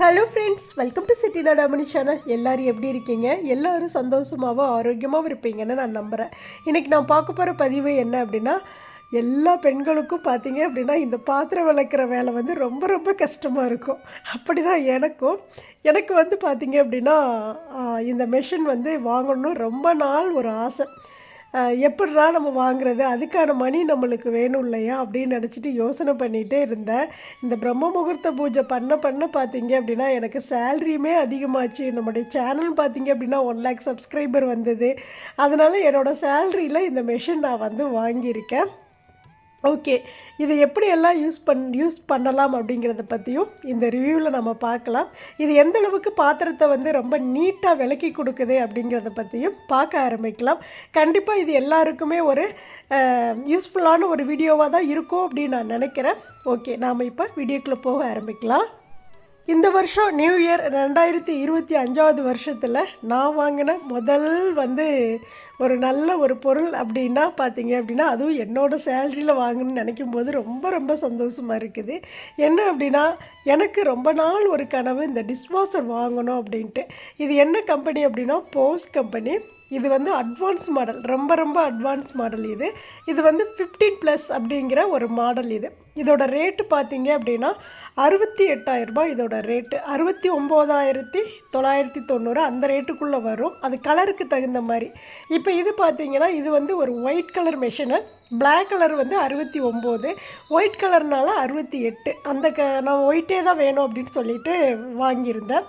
Hello friends welcome to Chitti Nadamani channel எல்லாரும் எப்படி இருக்கீங்க? எல்லோரும் சந்தோஷமாகவும் ஆரோக்கியமாகவும் இருப்பீங்கன்னு நான் நம்புகிறேன் இன்றைக்கி நான் பார்க்க போகிற பதிவு என்ன அப்படின்னா எல்லா பெண்களுக்கும் பார்த்தீங்க அப்படின்னா இந்த பாத்திரம் விளக்குற வேலை வந்து ரொம்ப ரொம்ப கஷ்டமாக இருக்கும். அப்படி தான் எனக்கும். எனக்கு வந்து பார்த்தீங்க அப்படின்னா இந்த மெஷின் வந்து வாங்கணும் ரொம்ப நாள் ஒரு ஆசை. அஹ் நம்ம வாங்குறது? அதுக்கான மணி நம்மளுக்கு வேணும் இல்லையா? அப்படின்னு நினச்சிட்டு யோசனை பண்ணிகிட்டே இருந்தேன். இந்த பிரம்ம முகூர்த்த பூஜை பண்ண பண்ண பார்த்தீங்க அப்படின்னா எனக்கு சேல்ரியுமே அதிகமாச்சு. நம்முடைய சேனல் பார்த்தீங்க அப்படின்னா ஒன் லேக் சப்ஸ்கிரைபர் வந்தது. அதனால் என்னோடய சேல்ரியில் இந்த மெஷின் நான் வந்து வாங்கியிருக்கேன். ஓகே. இதை எப்படியெல்லாம் யூஸ் பண் யூஸ் பண்ணலாம் அப்படிங்கிறத பற்றியும் இந்த ரிவ்யூவில் நம்ம பார்க்கலாம். இது எந்த அளவுக்கு பாத்திரத்தை வந்து ரொம்ப நீட்டாக விளக்கி கொடுக்குது அப்படிங்கிறத பற்றியும் பார்க்க ஆரம்பிக்கலாம். கண்டிப்பாக இது எல்லாருக்குமே ஒரு யூஸ்ஃபுல்லான ஒரு வீடியோவாக தான் இருக்கும் அப்படின்னு நான் நினைக்கிறேன். ஓகே நாம் இப்போ வீடியோக்குள்ளே போக ஆரம்பிக்கலாம். இந்த வருஷம் நியூ இயர் ரெண்டாயிரத்தி இருபத்தி அஞ்சாவது வருஷத்தில் நான் வாங்கின முதல் வந்து ஒரு நல்ல ஒரு பொருள் அப்படின்னா பார்த்தீங்க அப்படின்னா அதுவும் என்னோடய சேலரியில் வாங்கணும்னு நினைக்கும் போது ரொம்ப ரொம்ப சந்தோஷமாக இருக்குது. என்ன அப்படின்னா எனக்கு ரொம்ப நாள் ஒரு கனவு இந்த டிஷ்வாஷர் வாங்கணும் அப்படின்ட்டு. இது என்ன கம்பெனி அப்படின்னா போஸ் கம்பெனி இது வந்து அட்வான்ஸ் மாடல் ரொம்ப ரொம்ப அட்வான்ஸ் மாடல் இது. இது வந்து ஃபிஃப்டீன் ப்ளஸ் அப்படிங்கிற ஒரு மாடல் இது. இதோட ரேட்டு பார்த்தீங்க அப்படின்னா அறுபத்தி எட்டாயிரரூபா இதோட ரேட்டு அறுபத்தி ஒம்போதாயிரத்தி தொள்ளாயிரத்தி தொண்ணூறு அந்த ரேட்டுக்குள்ளே வரும். அது கலருக்கு தகுந்த மாதிரி. இப்போ இது பார்த்தீங்கன்னா இது வந்து ஒரு white colour machine black colour வந்து அறுபத்தி ஒம்பது ஒயிட் கலர்னால அறுபத்தி எட்டு. அந்த க நான் ஒயிட்டே தான் வேணும் அப்படின்னு சொல்லிட்டு வாங்கியிருந்தேன்.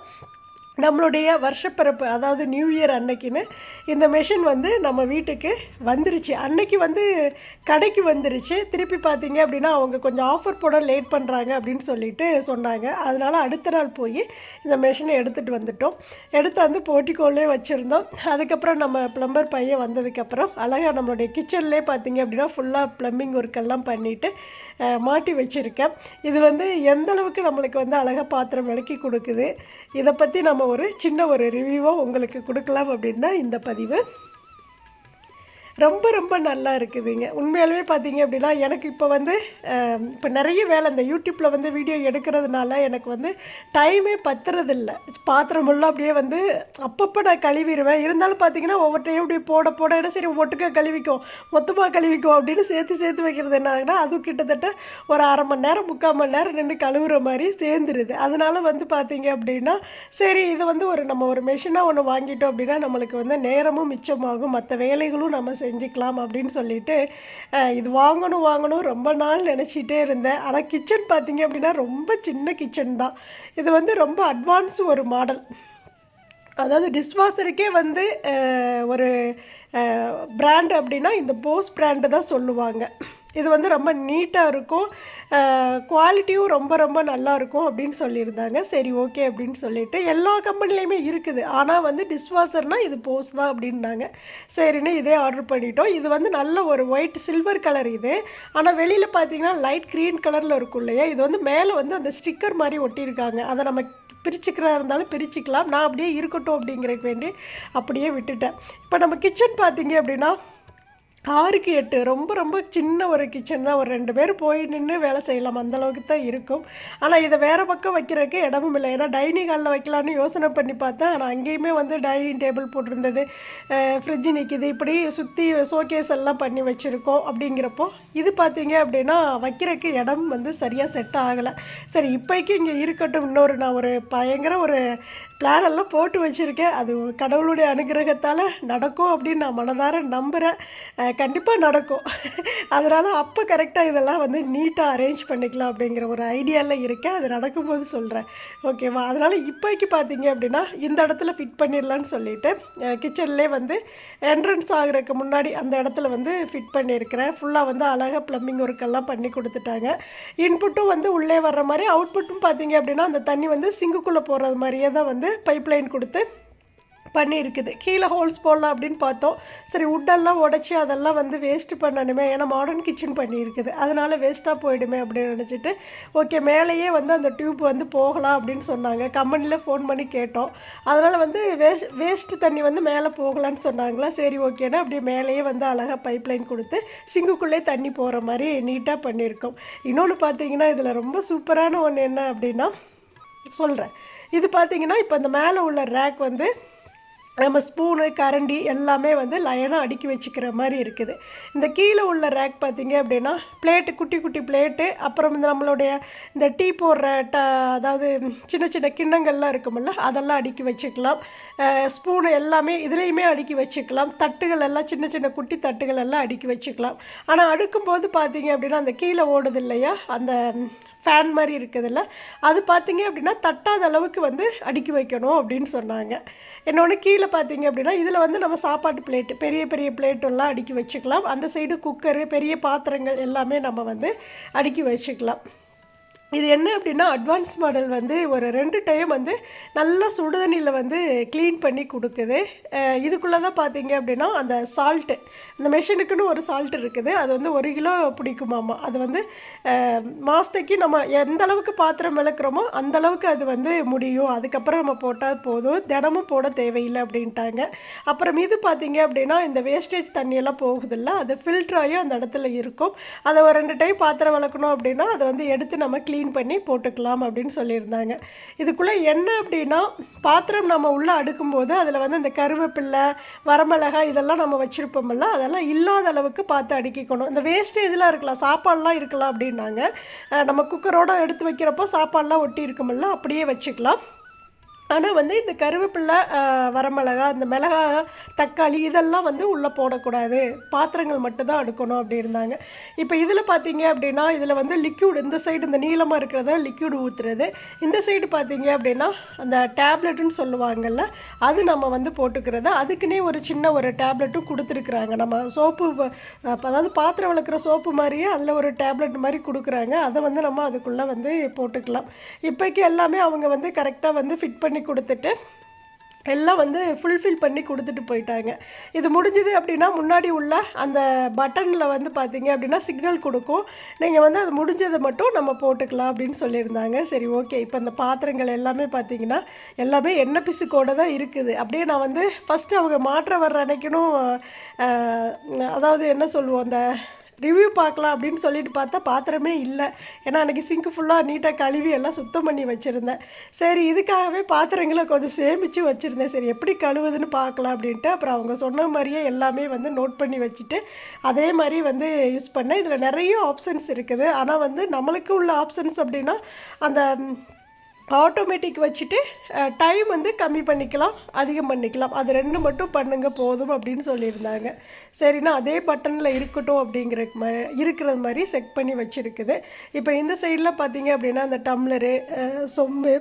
நம்மளுடைய வருஷப்பிறப்பு அதாவது நியூ இயர் அன்னைக்குன்னு இந்த மெஷின் வந்து நம்ம வீட்டுக்கு வந்துருச்சு. அன்னைக்கு வந்து கடைக்கு வந்துருச்சு. திருப்பி பார்த்தீங்க அப்படின்னா அவங்க கொஞ்சம் ஆஃபர் போட லேட் பண்ணுறாங்க அப்படின்னு சொல்லிட்டு சொன்னாங்க. அதனால் அடுத்த நாள் போய் இந்த மெஷினை எடுத்துகிட்டு வந்துட்டோம். எடுத்து வந்து போட்டிக்கோல்லே வச்சுருந்தோம். அதுக்கப்புறம் நம்ம ப்ளம்பர் பையன் வந்ததுக்கப்புறம் அழகாக நம்மளுடைய கிச்சன்லேயே பார்த்தீங்க அப்படின்னா ஃபுல்லாக ப்ளம்பிங் ஒர்க்கெல்லாம் பண்ணிவிட்டு மாட்டி வச்சுருக்கேன். இது வந்து எந்த அளவுக்கு நம்மளுக்கு வந்து அழகாக பாத்திரம் விளக்கி கொடுக்குது இதை பற்றி நம்ம ஒரு சின்ன ஒரு ரிவ்யூவாக உங்களுக்கு கொடுக்கலாம் அப்படின்னா இந்த பதிவு. ரொம்ப ரொம்ப நல்லா இருக்குதுங்க. உண்மையாலுமே பார்த்தீங்க அப்படின்னா எனக்கு இப்போ வந்து இப்போ நிறைய வேலை இந்த யூடியூப்பில் வந்து வீடியோ எடுக்கிறதுனால எனக்கு வந்து டைமே பத்துறதில்ல. பாத்திரமெல்லாம் அப்படியே வந்து அப்பப்போ நான் கழுவிடுவேன். இருந்தாலும் பார்த்தீங்கன்னா ஒவ்வொருத்தையும் இப்படி போட போட என்ன சரி ஒட்டுக்காக கழுவிக்கும் மொத்தமாக கழுவிக்கும் அப்படின்னு சேர்த்து சேர்த்து வைக்கிறது என்ன ஆகுனா அதுவும் கிட்டத்தட்ட ஒரு அரை மணி நேரம் முக்கால் மணி நேரம் நின்று கழுவுற மாதிரி சேர்ந்துருது. அதனால் வந்து பார்த்தீங்க அப்படின்னா சரி இது வந்து ஒரு நம்ம ஒரு மெஷினாக ஒன்று வாங்கிட்டோம் அப்படின்னா நம்மளுக்கு வந்து நேரமும் மிச்சமாகும். மற்ற வேலைகளும் நம்ம செஞ்சுக்கலாம் அப்படின்னு சொல்லிட்டு இது வாங்கணும் வாங்கணும் ரொம்ப நாள் நினச்சிட்டே இருந்தேன். ஆனால் கிச்சன் பார்த்தீங்க அப்படின்னா ரொம்ப சின்ன கிச்சன் தான். இது வந்து ரொம்ப அட்வான்ஸ் ஒரு மாடல் அதாவது டிஷ்வாஷருக்கே வந்து ஒரு பிராண்ட் அப்படின்னா இந்த போஸ் பிராண்டு தான் சொல்லுவாங்க. இது வந்து ரொம்ப நீட்டாக இருக்கும். குவாலிட்டியும் ரொம்ப ரொம்ப நல்லா இருக்கும் அப்படின்னு சொல்லியிருந்தாங்க. சரி ஓகே அப்படின்னு சொல்லிட்டு எல்லா கம்பெனிலையுமே இருக்குது. ஆனால் வந்து டிஷ்வாஷர்னால் இது போஸ் தான் அப்படின்னாங்க. சரின்னு இதே ஆர்டர் பண்ணிட்டோம். இது வந்து நல்ல ஒரு ஒயிட் சில்வர் கலர் இது. ஆனால் வெளியில் பார்த்தீங்கன்னா லைட் க்ரீன் கலரில் இருக்கும் இல்லையா? இது வந்து மேலே வந்து அந்த ஸ்டிக்கர் மாதிரி ஒட்டியிருக்காங்க. அதை நம்ம பிரிச்சுக்கிறதா இருந்தாலும் பிரிச்சுக்கலாம். நான் அப்படியே இருக்கட்டும் அப்படிங்கிறதுக்கு வேண்டி அப்படியே விட்டுட்டேன். இப்போ நம்ம கிச்சன் பார்த்தீங்க அப்படின்னா காருக்கு எட்டு. ரொம்ப ரொம்ப சின்ன ஒரு கிச்சன் தான் ஒரு ரெண்டு பேர் போய் நின்று வேலை செய்யலாம். அந்தளவுக்கு தான் இருக்கும். ஆனால் இதை வேறு பக்கம் வைக்கிறதுக்கு இடமும் இல்லை. ஏன்னா டைனிங் ஹாலில் வைக்கலான்னு யோசனை பண்ணி பார்த்தேன். ஆனால் அங்கேயுமே வந்து டைனிங் டேபிள் போட்டிருந்தது. ஃப்ரிட்ஜு நிற்கிது இப்படி சுற்றி ஷோகேஸ் எல்லாம் பண்ணி வச்சுருக்கோம் அப்படிங்கிறப்போ இது பார்த்தீங்க அப்படின்னா வைக்கிறதுக்கு இடம் வந்து சரியாக செட் ஆகலை. சரி இப்போக்கி இங்கே இருக்கட்டும். இன்னொரு நான் ஒரு பயங்கர ஒரு பிளான் எல்லாம் போட்டு வச்சுருக்கேன். அது கடவுளுடைய அனுகிரகத்தால் நடக்கும் அப்படின்னு நான் மனதார நம்புகிறேன் கண்டிப்பாக நடக்கும். அதனால் அப்போ கரெக்டாக இதெல்லாம் வந்து நீட்டாக அரேஞ்ச் பண்ணிக்கலாம் அப்படிங்கிற ஒரு ஐடியாவில் இருக்கேன். அது நடக்கும்போது சொல்கிறேன் ஓகேவா அதனால் இப்போக்கி பார்த்தீங்க அப்படின்னா இந்த இடத்துல ஃபிட் பண்ணிடலான்னு சொல்லிட்டு கிச்சன்லேயே வந்து என்ட்ரன்ஸ் ஆகுறதுக்கு முன்னாடி அந்த இடத்துல வந்து ஃபிட் பண்ணியிருக்கிறேன். ஃபுல்லாக வந்து அழகாக ப்ளம்பிங் ஒர்க்கெல்லாம் பண்ணி கொடுத்துட்டாங்க. இன்புட்டும் வந்து உள்ளே வர்ற மாதிரி அவுட்புட்டும் பார்த்தீங்க அப்படின்னா அந்த தண்ணி வந்து சிங்குக்குள்ளே போகிறது மாதிரியே தான் வந்து பைப்லைன் கொடுத்து பண்ணியிருக்குது. கீழே ஹோல்ஸ் போடலாம் அப்படின்னு பார்த்தோம். சரி உட்டெல்லாம் உடச்சி அதெல்லாம் வந்து வேஸ்ட் பண்ணணுமே. ஏன்னா மாடர்ன் கிச்சன் பண்ணியிருக்குது. அதனால் வேஸ்ட்டாக போயிடுமே அப்படின்னு நினச்சிட்டு ஓகே மேலேயே வந்து அந்த டியூப் வந்து போகலாம் அப்படின்னு சொன்னாங்க. கம்பெனியில் ஃபோன் பண்ணி கேட்டோம். அதனால் வந்து வேஸ்ட் வேஸ்ட் தண்ணி வந்து மேலே போகலான்னு சொன்னாங்களா? சரி ஓகேன்னா அப்படியே மேலேயே வந்து அழகாக பைப் லைன் கொடுத்து சிங்குக்குள்ளே தண்ணி போகிற மாதிரி நீட்டாக பண்ணியிருக்கோம். இன்னொன்று பார்த்தீங்கன்னா இதில் ரொம்ப சூப்பரான ஒன்று என்ன அப்படின்னா சொல்கிறேன் இது பார்த்தீங்கன்னா இப்போ இந்த மேலே உள்ள ரேக் வந்து நம்ம ஸ்பூனு கரண்டி எல்லாமே வந்து லைனாக அடுக்கி வச்சுக்கிற மாதிரி இருக்குது. இந்த கீழே உள்ள ரேக் பார்த்தீங்க அப்படின்னா பிளேட்டு குட்டி குட்டி பிளேட்டு அப்புறம் இந்த நம்மளுடைய இந்த டீ போடுற ட அதாவது சின்ன சின்ன கிண்ணங்கள்லாம் இருக்குமில்ல அதெல்லாம் அடுக்கி வச்சுக்கலாம். ஸ்பூனு எல்லாமே இதுலேயுமே அடுக்கி வச்சுக்கலாம். தட்டுகள் எல்லாம் சின்ன சின்ன குட்டி தட்டுகள் எல்லாம் அடுக்கி வச்சுக்கலாம். ஆனால் அடுக்கும்போது பார்த்தீங்க அப்படின்னா அந்த கீழே ஓடுது இல்லையா? அந்த ஃபேன் மாதிரி இருக்குதுல்ல? அது பார்த்தீங்க அப்படின்னா தட்டாத அளவுக்கு வந்து அடுக்கி வைக்கணும் அப்படின்னு சொன்னாங்க. இன்னொன்று கீழே பார்த்தீங்க அப்படின்னா இதில் வந்து நம்ம சாப்பாட்டு பிளேட்டு பெரிய பெரிய பிளேட்டெல்லாம் அடுக்கி வச்சுக்கலாம். அந்த சைடு குக்கரு பெரிய பாத்திரங்கள் எல்லாமே நம்ம வந்து அடுக்கி வச்சுக்கலாம். இது என்ன அப்படின்னா அட்வான்ஸ் மாடல் வந்து ஒரு ரெண்டு டைம் வந்து நல்லா சுடுதண்ணியில் வந்து க்ளீன் பண்ணி கொடுக்குது. இதுக்குள்ளே தான் பார்த்தீங்க அப்படின்னா அந்த சால்ட்டு இந்த மெஷினுக்குன்னு ஒரு சால்ட் இருக்குது. அது வந்து ஒரு கிலோ பிடிக்குமாமா? அது வந்து மாதத்துக்கு நம்ம எந்த அளவுக்கு பாத்திரம் விளக்குறோமோ அந்த அளவுக்கு அது வந்து முடியும். அதுக்கப்புறம் நம்ம போட்டால் போதும். தினமும் போட தேவையில்லை அப்படின்ட்டாங்க. அப்புறம் இது பார்த்தீங்க அப்படின்னா இந்த வேஸ்டேஜ் தண்ணியெல்லாம் போகுதில்ல அது ஃபில்டர் அந்த இடத்துல இருக்கும். அதை ஒரு ரெண்டு டைம் பாத்திரம் விளக்கணும் அப்படின்னா அதை வந்து எடுத்து நம்ம க்ளீன் க்ளீன் பண்ணி போட்டுக்கலாம் அப்படின்னு சொல்லியிருந்தாங்க. இதுக்குள்ளே என்ன அப்படின்னா பாத்திரம் நம்ம உள்ளே அடுக்கும்போது அதில் வந்து இந்த கருவேப்பில்லை வரமிளகாய் இதெல்லாம் நம்ம வச்சுருப்போம்ல அதெல்லாம் இல்லாத அளவுக்கு பார்த்து அடுக்கிக்கணும். இந்த வேஸ்டேஜ்லாம் இருக்கலாம் சாப்பாடுலாம் இருக்கலாம் அப்படின்னாங்க. நம்ம குக்கரோடு எடுத்து வைக்கிறப்போ சாப்பாடுலாம் ஒட்டி இருக்குமில்ல அப்படியே வச்சுக்கலாம். ஆனால் வந்து இந்த கருவேப்பிலை வரமிளகா இந்த மிளகா தக்காளி இதெல்லாம் வந்து உள்ளே போடக்கூடாது. பாத்திரங்கள் மட்டும்தான் அடுக்கணும் இருந்தாங்க இப்போ இதில் பார்த்தீங்க அப்படின்னா இதில் வந்து லிக்யூட் இந்த சைடு இந்த நீளமாக இருக்கிறத லிக்யூட் ஊற்றுறது இந்த சைடு பார்த்தீங்க அப்படின்னா அந்த டேப்லெட்டுன்னு சொல்லுவாங்கல்ல அது நம்ம வந்து போட்டுக்கிறது. அதுக்குன்னே ஒரு சின்ன ஒரு டேப்லெட்டும் கொடுத்துருக்குறாங்க. நம்ம சோப்பு அதாவது பாத்திரம் விளக்குற சோப்பு மாதிரியே அதில் ஒரு டேப்லெட் மாதிரி கொடுக்குறாங்க. அதை வந்து நம்ம அதுக்குள்ளே வந்து போட்டுக்கலாம். இப்போக்கி எல்லாமே அவங்க வந்து கரெக்டாக வந்து ஃபிட் பண்ணி கொடுத்துட்டு எல்லாம் வந்து ஃபுல்ஃபில் பண்ணி கொடுத்துட்டு போயிட்டாங்க. இது முடிஞ்சது அப்படின்னா முன்னாடி உள்ள அந்த பட்டனில் வந்து பார்த்தீங்க அப்படின்னா சிக்னல் கொடுக்கும். நீங்கள் வந்து அது முடிஞ்சதை மட்டும் நம்ம போட்டுக்கலாம் அப்படின்னு சொல்லியிருந்தாங்க. சரி ஓகே இப்போ இந்த பாத்திரங்கள் எல்லாமே பார்த்தீங்கன்னா எல்லாமே எண்ணெய் பிசுக்கோட தான் இருக்குது. அப்படியே நான் வந்து ஃபஸ்ட்டு அவங்க மாற்ற வர்ற அன்னைக்கணும் அதாவது என்ன சொல்லுவோம் அந்த ரிவ்யூ பார்க்கலாம் அப்படின்னு சொல்லிட்டு பார்த்தா பாத்திரமே இல்லை. ஏன்னா அன்றைக்கி சிங்க் ஃபுல்லாக நீட்டாக கழுவி எல்லாம் சுத்தம் பண்ணி வச்சுருந்தேன். சரி இதுக்காகவே பாத்திரங்களை கொஞ்சம் சேமித்து வச்சுருந்தேன். சரி எப்படி கழுவுதுன்னு பார்க்கலாம் அப்படின்ட்டு அப்புறம் அவங்க சொன்ன மாதிரியே எல்லாமே வந்து நோட் பண்ணி வச்சுட்டு அதே மாதிரி வந்து யூஸ் பண்ணேன். இதில் நிறைய ஆப்ஷன்ஸ் இருக்குது. ஆனால் வந்து நம்மளுக்கு உள்ள ஆப்ஷன்ஸ் அப்படின்னா அந்த ஆட்டோமேட்டிக் வச்சுட்டு டைம் வந்து கம்மி பண்ணிக்கலாம் அதிகம் பண்ணிக்கலாம். அது ரெண்டு மட்டும் பண்ணுங்கள் போதும் அப்படின்னு சொல்லியிருந்தாங்க. சரிண்ணா அதே பட்டனில் இருக்கட்டும் அப்படிங்கிற மாதிரி இருக்கிறது மாதிரி செட் பண்ணி வச்சுருக்குது. இப்போ இந்த சைடில் பார்த்தீங்க அப்படின்னா அந்த டம்ளரு சொம்பு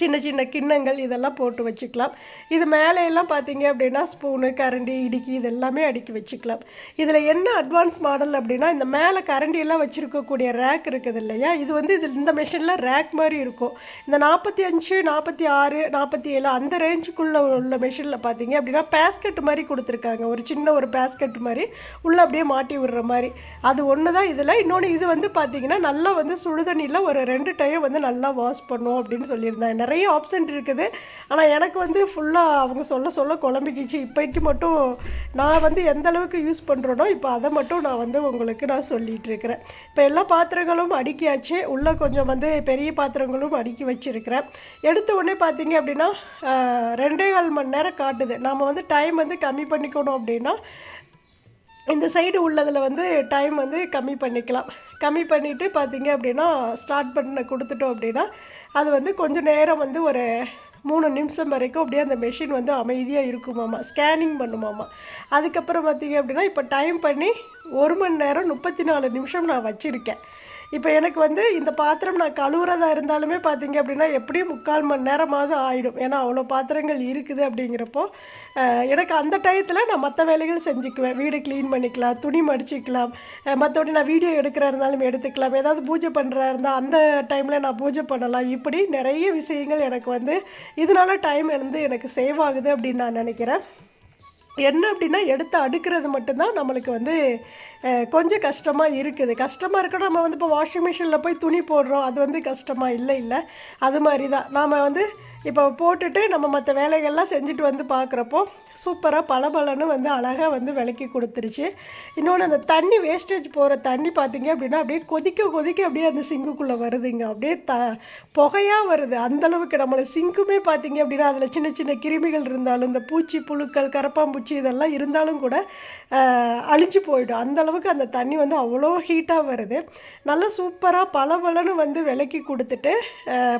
சின்ன சின்ன கிண்ணங்கள் இதெல்லாம் போட்டு வச்சுக்கலாம். இது மேலேயெல்லாம் பார்த்தீங்க அப்படின்னா ஸ்பூனு கரண்டி இடுக்கி இதெல்லாமே அடுக்கி வச்சுக்கலாம். இதில் என்ன அட்வான்ஸ் மாடல் அப்படின்னா இந்த மேலே கரண்டியெல்லாம் வச்சுருக்கக்கூடிய ரேக் இருக்குது இல்லையா? இது வந்து இது இந்த மிஷினில் ரேக் மாதிரி இருக்கும். இந்த நாற்பத்தி அஞ்சு நாற்பத்தி ஆறு நாற்பத்தி ஏழு அந்த ரேஞ்சுக்குள்ளே உள்ள மிஷினில் பார்த்தீங்க அப்படின்னா பேஸ்கெட் மாதிரி கொடுத்துருக்காங்க. ஒரு சின்ன ஒரு பேஸ்கெட் மாதிரி உள்ளே அப்படியே மாட்டி விடுற மாதிரி. அது ஒன்று தான் இதில். இன்னொன்று இது வந்து பார்த்தீங்கன்னா நல்லா வந்து சுடுதண்ணியில் ஒரு ரெண்டு டைம் வந்து நல்லா வாஷ் பண்ணும் அப்படின்னு சொல்லியிருந்தாங்க. நிறைய ஆப்ஷன் இருக்குது. ஆனால் எனக்கு வந்து ஃபுல்லாக அவங்க சொல்ல சொல்ல குழம்பிக்கிச்சு. இப்போக்கு மட்டும் நான் வந்து எந்த அளவுக்கு யூஸ் பண்ணுறேனோ இப்போ அதை மட்டும் நான் வந்து உங்களுக்கு நான் சொல்லிகிட்டு இருக்கிறேன். இப்போ எல்லா பாத்திரங்களும் அடுக்கியாச்சு. உள்ளே கொஞ்சம் வந்து பெரிய பாத்திரங்களும் அடுக்கி வச்சுருக்கிறேன். எடுத்த உடனே பார்த்தீங்க அப்படின்னா ரெண்டே கால் மணி நேரம் காட்டுது. நாம் வந்து டைம் வந்து கம்மி பண்ணிக்கணும் அப்படின்னா இந்த சைடு உள்ளதில் வந்து டைம் வந்து கம்மி பண்ணிக்கலாம். கம்மி பண்ணிவிட்டு பார்த்தீங்க அப்படின்னா ஸ்டார்ட் பண்ண கொடுத்துட்டோம் அப்படின்னா அது வந்து கொஞ்சம் நேரம் வந்து ஒரு மூணு நிமிஷம் வரைக்கும் அப்படியே அந்த மெஷின் வந்து அமைதியாக இருக்குமாம்மா ஸ்கேனிங் பண்ணுமாம்மா அதுக்கப்புறம் பார்த்தீங்க அப்படின்னா இப்போ டைம் பண்ணி ஒரு மணி நேரம் முப்பத்தி நாலு நிமிஷம் நான் வச்சுருக்கேன். இப்போ எனக்கு வந்து இந்த பாத்திரம் நான் கழுவுறதா இருந்தாலுமே பார்த்தீங்க அப்படின்னா எப்படியும் முக்கால் மணி நேரமாவது ஆகிடும் ஏன்னா அவ்வளோ பாத்திரங்கள் இருக்குது அப்படிங்கிறப்போ எனக்கு அந்த டயத்தில் நான் மற்ற வேலைகள் செஞ்சுக்குவேன். வீடு க்ளீன் பண்ணிக்கலாம் துணி மடிச்சிக்கலாம். மற்றபடி நான் வீடியோ எடுக்கிறா இருந்தாலும் எடுத்துக்கலாம். ஏதாவது பூஜை பண்ணுறா இருந்தால் அந்த டைமில் நான் பூஜை பண்ணலாம். இப்படி நிறைய விஷயங்கள் எனக்கு வந்து இதனால டைம் வந்து எனக்கு சேவ் ஆகுது அப்படின்னு நான் நினைக்கிறேன். என்ன அப்படின்னா எடுத்து அடுக்கிறது மட்டும்தான் நம்மளுக்கு வந்து கொஞ்சம் கஷ்டமாக இருக்குது. கஷ்டமாக இருக்கணும் நம்ம வந்து இப்போ வாஷிங் மிஷினில் போய் துணி போடுறோம். அது வந்து கஷ்டமாக இல்லை இல்லை. அது மாதிரி தான் நாம் வந்து இப்போ போட்டுட்டு நம்ம மற்ற வேலைகள்லாம் செஞ்சுட்டு வந்து பார்க்குறப்போ சூப்பராக பளபளன்னு வந்து அழகாக வந்து விளக்கி கொடுத்துருச்சு. இன்னொன்று அந்த தண்ணி வேஸ்டேஜ் போகிற தண்ணி பார்த்தீங்க அப்படின்னா அப்படியே கொதிக்க கொதிக்க அப்படியே அந்த சிங்குக்குள்ளே வருதுங்க. அப்படியே த புகையாக வருது. அந்தளவுக்கு நம்மளை சிங்குமே பார்த்தீங்க அப்படின்னா அதில் சின்ன சின்ன கிருமிகள் இருந்தாலும் இந்த பூச்சி புழுக்கள் கரப்பாம்பூச்சி இதெல்லாம் இருந்தாலும் கூட அழிஞ்சு போயிடும். அந்தளவுக்கு அந்த தண்ணி வந்து அவ்வளோ ஹீட்டாக வருது. நல்லா சூப்பராக பளபளன்னு வந்து விலக்கி கொடுத்துட்டு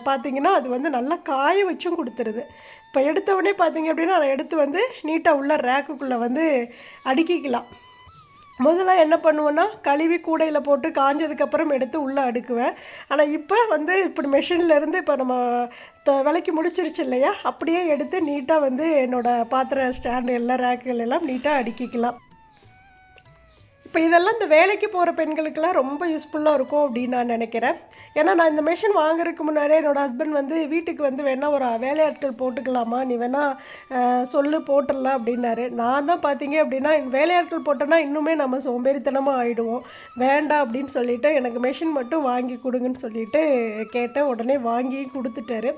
பார்த்திங்கன்னா அது வந்து நல்லா காய வச்சும் கொடுத்துருது. இப்போ எடுத்தவொடனே பார்த்திங்க அப்படின்னா அதை எடுத்து வந்து நீட்டாக உள்ள ரேக்குக்குள்ளே வந்து அடுக்கிக்கலாம். முதல்ல என்ன பண்ணுவேன்னா கழுவி கூடையில் போட்டு காஞ்சதுக்கப்புறம் எடுத்து உள்ளே அடுக்குவேன். ஆனால் இப்போ வந்து இப்படி மெஷின்லேருந்து இப்போ நம்ம த விலைக்கு முடிச்சிருச்சு இல்லையா? அப்படியே எடுத்து நீட்டாக வந்து என்னோடய பாத்திர ஸ்டாண்டு எல்லாம் ரேக்குகள் எல்லாம் நீட்டாக அடுக்கிக்கலாம். இப்போ இதெல்லாம் இந்த வேலைக்கு போகிற பெண்களுக்கெல்லாம் ரொம்ப யூஸ்ஃபுல்லாக இருக்கும் அப்படின்னு நான் நினைக்கிறேன். ஏன்னா நான் இந்த மிஷின் வாங்குறதுக்கு முன்னாடியே என்னோடய ஹஸ்பண்ட் வந்து வீட்டுக்கு வந்து வேணால் ஒரு வேலையாட்கள் போட்டுக்கலாமா? நீ வேணால் சொல்லு போட்டுடலாம் அப்படின்னாரு. நான் தான் பார்த்தீங்க அப்படின்னா வேலையாட்கள் போட்டோன்னா இன்னுமே நம்ம சோம்பேறித்தனமாக ஆகிடுவோம் வேண்டாம் அப்படின்னு சொல்லிவிட்டு எனக்கு மிஷின் மட்டும் வாங்கி கொடுங்கன்னு சொல்லிட்டு கேட்டேன். உடனே வாங்கி கொடுத்துட்டாரு.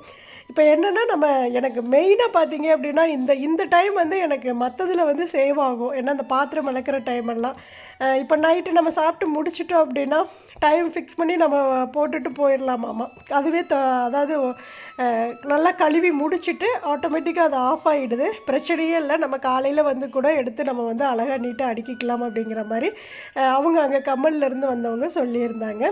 இப்போ என்னென்னா நம்ம எனக்கு மெயினாக பார்த்தீங்க அப்படின்னா இந்த இந்த டைம் வந்து எனக்கு மற்றதில் வந்து சேவ் ஆகும். ஏன்னா அந்த பாத்திரம் விளக்குற டைம் எல்லாம். இப்போ நைட்டு நம்ம சாப்பிட்டு முடிச்சிட்டோம் அப்படின்னா டைம் ஃபிக்ஸ் பண்ணி நம்ம போட்டுட்டு போயிடலாமாம்மா அதுவே த அதாவது நல்லா கழுவி முடிச்சுட்டு ஆட்டோமேட்டிக்காக அது ஆஃப் ஆகிடுது பிரச்சனையே இல்லை. நம்ம காலையில் வந்து கூட எடுத்து நம்ம வந்து அழகாக நீட்டாக அடுக்கிக்கலாம் அப்படிங்கிற மாதிரி அவங்க அங்கே கம்மல்லேருந்து வந்தவங்க சொல்லியிருந்தாங்க.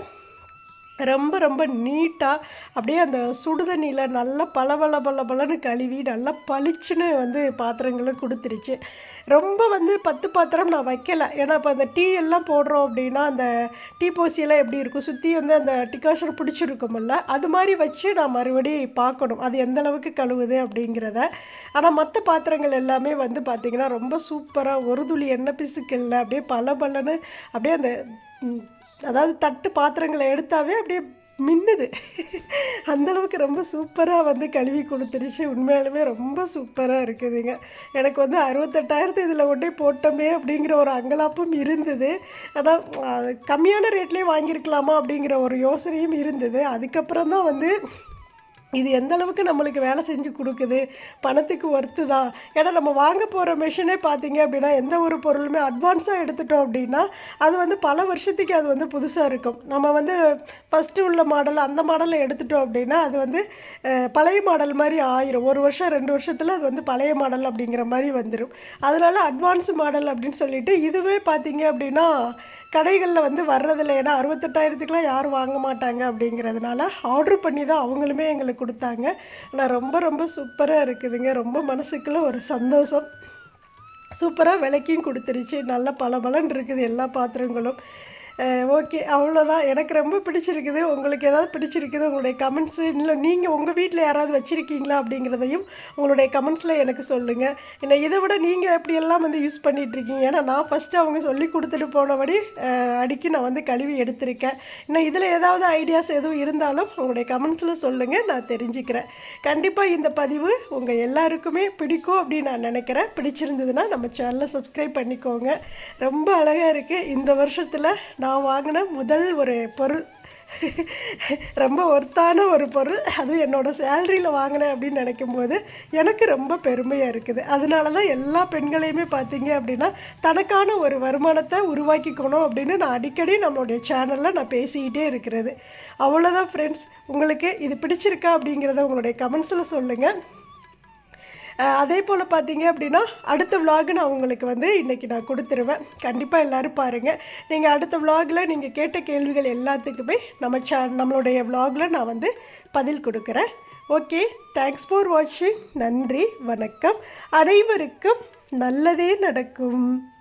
ரொம்ப ரொம்ப நீட்டாக அப்படியே அந்த சுடுதண்ணியில் நல்லா பளபள பலன்னு கழுவி நல்லா பளிச்சுன்னு வந்து பாத்திரங்களை கொடுத்துருச்சு. ரொம்ப வந்து பத்து பாத்திரம் நான் வைக்கலை. ஏன்னா இப்போ அந்த டீ எல்லாம் போடுறோம் அப்படின்னா அந்த டீ போசியெல்லாம் எப்படி இருக்கும்? சுற்றி வந்து அந்த டிகாஷன் பிடிச்சிருக்கும்ல அது மாதிரி வச்சு நான் மறுபடி பார்க்கணும். அது எந்த அளவுக்கு கழுவுது அப்படிங்கிறத. ஆனால் மற்ற பாத்திரங்கள் எல்லாமே வந்து பார்த்திங்கன்னா ரொம்ப சூப்பராக ஒரு துளி எண்ணெய் பிசுக்கல்ல அப்படியே பல பலன்னு அப்படியே அந்த அதாவது தட்டு பாத்திரங்களை எடுத்தாவே அப்படியே மின்னுது. அந்தளவுக்கு ரொம்ப சூப்பராக வந்து கழுவி கொடுத்துருச்சு. உண்மையாலுமே ரொம்ப சூப்பராக இருக்குதுங்க. எனக்கு வந்து அறுபத்தெட்டாயிரத்து இதில் ஒன்றே போட்டோமே அப்படிங்கிற ஒரு அங்கலாப்பும் இருந்தது. ஆனால் கம்மியான ரேட்லேயே வாங்கியிருக்கலாமா அப்படிங்கிற ஒரு யோசனையும் இருந்தது. அதுக்கப்புறம் தான் வந்து இது எந்த அளவுக்கு நம்மளுக்கு வேலை செஞ்சு கொடுக்குது? பணத்துக்கு ஒர்த்து தான் ஏன்னா நம்ம வாங்க போகிற மிஷினே பார்த்தீங்க அப்படின்னா எந்த ஒரு பொருளுமே அட்வான்ஸாக எடுத்துட்டோம் அப்படின்னா அது வந்து பல வருஷத்துக்கு அது வந்து புதுசாக இருக்கும். நம்ம வந்து ஃபஸ்ட்டு உள்ள மாடல் அந்த மாடலில் எடுத்துட்டோம் அப்படின்னா அது வந்து பழைய மாடல் மாதிரி ஆயிரும். ஒரு வருஷம் ரெண்டு வருஷத்தில் அது வந்து பழைய மாடல் அப்படிங்கிற மாதிரி வந்துடும் அதனால அட்வான்ஸ் மாடல் அப்படின்னு சொல்லிட்டு இதுவே பார்த்தீங்க அப்படின்னா கடைகளில் வந்து வர்றதில்ல. ஏன்னா அறுபத்தெட்டாயிரத்துக்குலாம் யாரும் வாங்க மாட்டாங்க அப்படிங்கிறதுனால ஆர்டர் பண்ணி தான் அவங்களுமே எங்களுக்கு கொடுத்தாங்க. ஆனால் ரொம்ப ரொம்ப சூப்பராக இருக்குதுங்க. ரொம்ப மனசுக்குள்ள ஒரு சந்தோஷம். சூப்பராக விலைக்கும் கொடுத்துருச்சு. நல்ல பளபளன்னு இருக்குது எல்லா பாத்திரங்களும். ஓகே அவ்வளோதான் எனக்கு ரொம்ப பிடிச்சிருக்குது. உங்களுக்கு ஏதாவது பிடிச்சிருக்குது உங்களுடைய கமெண்ட்ஸு இல்லை நீங்கள் உங்கள் வீட்டில் யாராவது வச்சுருக்கீங்களா அப்படிங்கிறதையும் உங்களுடைய கமெண்ட்ஸில் எனக்கு சொல்லுங்கள் இல்லை இதை விட நீங்கள் எப்படியெல்லாம் வந்து யூஸ் பண்ணிகிட்ருக்கீங்க ஏன்னா நான் ஃபஸ்ட்டு அவங்க சொல்லி கொடுத்துட்டு போனபடி அடிக்கி நான் வந்து கழுவி எடுத்திருக்கேன். இன்னும் இதில் ஏதாவது ஐடியாஸ் எதுவும் இருந்தாலும் உங்களுடைய கமெண்ட்ஸில் சொல்லுங்கள் நான் தெரிஞ்சுக்கிறேன். கண்டிப்பாக இந்த பதிவு உங்கள் எல்லாருக்குமே பிடிக்கும் அப்படின்னு நான் நினைக்கிறேன். பிடிச்சிருந்ததுன்னா நம்ம சேனலை சப்ஸ்கிரைப் பண்ணிக்கோங்க. ரொம்ப அழகாக இருக்குது இந்த வருஷத்தில் நான் வாங்கின முதல் ஒரு பொருள். ரொம்ப ஒர்த்தான ஒரு பொருள். அது என்னோடய சேலரியில் வாங்கினேன் அப்படின்னு நினைக்கும் போது எனக்கு ரொம்ப பெருமையாக இருக்குது. அதனால தான் எல்லா பெண்களையுமே பார்த்தீங்க அப்படின்னா தனக்கான ஒரு வருமானத்தை உருவாக்கிக்கணும் அப்படின்னு நான் அடிக்கடி நம்மளுடைய சேனலில் நான் பேசிக்கிட்டே இருக்கிறது. அவ்வளோதான் ஃப்ரெண்ட்ஸ் உங்களுக்கு இது பிடிச்சிருக்கா அப்படிங்கிறத உங்களுடைய கமெண்ட்ஸில் சொல்லுங்கள் அதே போல் பார்த்தீங்க அப்படின்னா அடுத்த விலாக் நான் உங்களுக்கு வந்து இன்றைக்கி நான் கொடுத்துருவேன். கண்டிப்பாக எல்லோரும் பாருங்கள் நீங்கள் அடுத்த விலாகில் நீங்கள் கேட்ட கேள்விகள் எல்லாத்துக்குமே நம்ம சே நம்மளுடைய விலாகில் நான் வந்து பதில் கொடுக்குறேன். ஓகே தேங்க்ஸ் ஃபார் வாட்சிங் நன்றி வணக்கம். அனைவருக்கும் நல்லதே நடக்கும்.